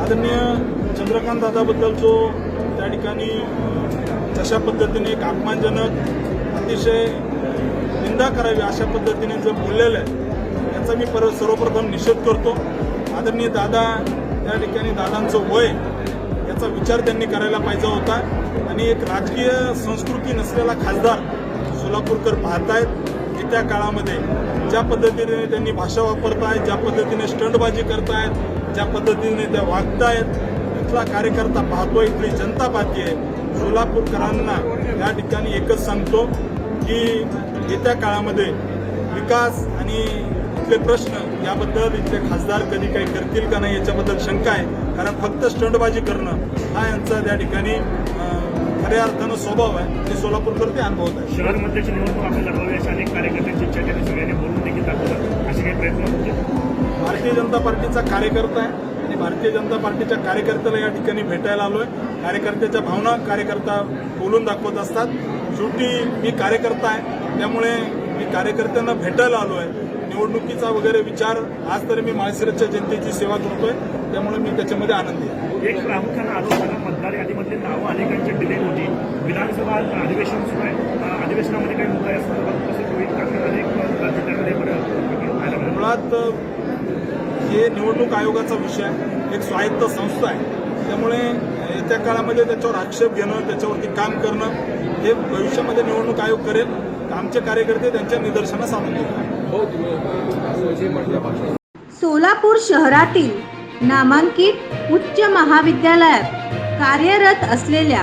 आदरणीय चंद्रकांत दादाबद्दल जो त्या ठिकाणी जशा पद्धतीने एक अपमानजनक अतिशय निंदा करावी अशा पद्धतीने जे बोललेलं आहे याचा मी परत सर्वप्रथम निषेध करतो. आदरणीय दादा त्या ठिकाणी दादांचं वय याचा विचार त्यांनी करायला पाहिजे होता. आणि एक राजकीय संस्कृती नसलेला खासदार सोलापूरकर पाहतायत येत्या काळामध्ये ज्या पद्धतीने त्यांनी भाषा वापरतायत ज्या पद्धतीने स्टंटबाजी करतायत ज्या पद्धतीने त्या वागतायत इथला कार्यकर्ता पाहतोय इथली जनता पाहतीये सोलापूरकरांना या ठिकाणी एकच सांगतो की येत्या काळामध्ये विकास आणि इथले प्रश्न याबद्दल इथले खासदार कधी काही करतील का नाही याच्याबद्दल शंका आहे. कारण फक्त स्टंटबाजी करणं हा यांचा त्या ठिकाणी खऱ्या अर्थानं स्वभाव आहे. ते सोलापूरकर ते अनुभवत आहे शहरमध्येची निवडणूक आपल्याला लढवावी अशी अनेक कार्यकर्त्यांची इच्छा आहे. त्यांनी सगळ्यांनी बोलून देखील दाखवलं असे काही प्रयत्न होते भारतीय जनता पार्टीचा कार्यकर्ता आहे आणि भारतीय जनता पार्टीच्या कार्यकर्त्याला या ठिकाणी भेटायला आलोय. कार्यकर्त्याच्या भावना कार्यकर्ता बोलून दाखवत असतात. शेवटी मी कार्यकर्ता आहे त्यामुळे मी कार्यकर्त्यांना भेटायला आलो आहे निवडणुकीचा वगैरे विचार आज तरी मी माळशिरसच्या जनतेची सेवा करतोय. त्यामुळे मी त्याच्यामध्ये आनंदी आहे. एक प्रामुख्यानं आरोप मतदार यादीमधली नावं अनेकांची डिले होती विधानसभा अधिवेशन सुरू आहे. अधिवेशनामध्ये काही मुद्दा यासंदर्भात कसं होईल कारण. मुळात हे निवडणूक आयोगाचा विषय एक स्वायत्त संस्था आहे. त्यामुळे येत्या काळामध्ये त्याच्यावर आक्षेप घेणं त्याच्यावरती काम करणं हे भविष्यामध्ये निवडणूक आयोग करेल. आमचे कार्यकर्ते त्यांच्या निदर्शनास आणून देतील सोलापूर शहरातील नामांकित उच्च महाविद्यालयात कार्यरत असलेल्या